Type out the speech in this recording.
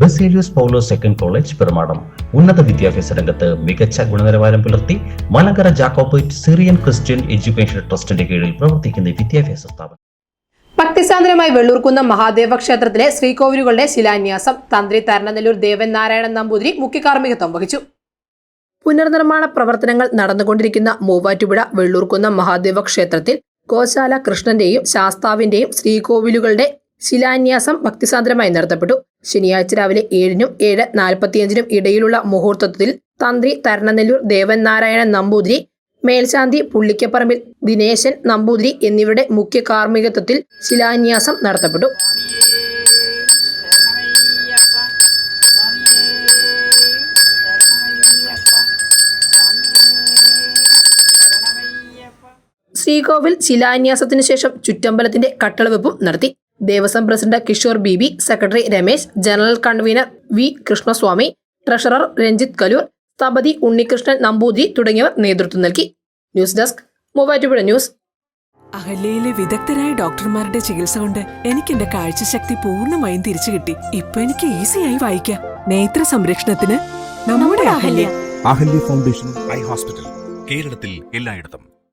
Baselios Paulose second college Perumadam ഉന്നത വിദ്യാഭ്യാസ രംഗത്ത് മികച്ച ഗുണനിലവാരം പുലർത്തി Malankara Jacobite Syrian Christian education ട്രസ്റ്റിന്റെ കീഴിൽ പ്രവർത്തിക്കുന്ന വിദ്യാഭ്യാസ സ്ഥാപനം. ഭക്തിസാന്ദ്രമായി വെള്ളൂർക്കുന്ന മഹാദേവ ക്ഷേത്രത്തിലെ ശ്രീകോവിലുകളുടെ ശിലാന്യാസം തന്ത്രി തരണനെല്ലൂർ ദേവൻ നാരായണൻ നമ്പൂതിരി മുഖ്യകാർമ്മികത്വം വഹിച്ചു. പുനർനിർമ്മാണ പ്രവർത്തനങ്ങൾ നടന്നുകൊണ്ടിരിക്കുന്ന മൂവാറ്റുപുഴ വെള്ളൂർക്കുന്ന മഹാദേവ ക്ഷേത്രത്തിൽ ഗോശാല കൃഷ്ണന്റെയും ശാസ്താവിന്റെയും ശ്രീകോവിലുകളുടെ ശിലാന്യാസം ഭക്തിസാന്ദ്രമായി നടത്തപ്പെട്ടു ശനിയാഴ്ച രാവിലെ ഏഴിനും ഏഴ് നാൽപ്പത്തിയഞ്ചിനും ഇടയിലുള്ള മുഹൂർത്തത്തിൽ തന്ത്രി തരണനെല്ലൂർ ദേവൻ നാരായണൻ നമ്പൂതിരി മേൽശാന്തി പുള്ളിക്കപ്പറമ്പിൽ ദിനേശൻ നമ്പൂതിരി എന്നിവരുടെ മുഖ്യ കാർമ്മികത്വത്തിൽ ശിലാന്യാസം നടത്തപ്പെട്ടു. ശ്രീകോവിൽ ശിലാന്യാസത്തിനു ശേഷം ചുറ്റമ്പലത്തിന്റെ കട്ടളവെപ്പും നടത്തി. Devaswom president Kishore B B secretary Ramesh general convener V Krishnaswamy treasurer Ranjith Kaloor സ്ഥപതി Unnikrishnan Namboothiri തുടങ്ങിയവർ നേതൃത്വം നൽകി. News desk Muvattupuzha news. അഹല്യയിലെ വിദഗ്ധരായ ഡോക്ടർമാരുടെ ചികിത്സ കൊണ്ട് എനിക്ക് എന്റെ കാഴ്ചശക്തി പൂർണമായും തിരിച്ചു കിട്ടി. ഇപ്പൊ എനിക്ക് ഈസിയായി വായിക്കാം. നേത്ര സംരക്ഷണത്തിന് നമ്മുടെ Ahalya. Ahalya foundation eye hospital കേരളത്തിൽ എല്ലായിടത്തും.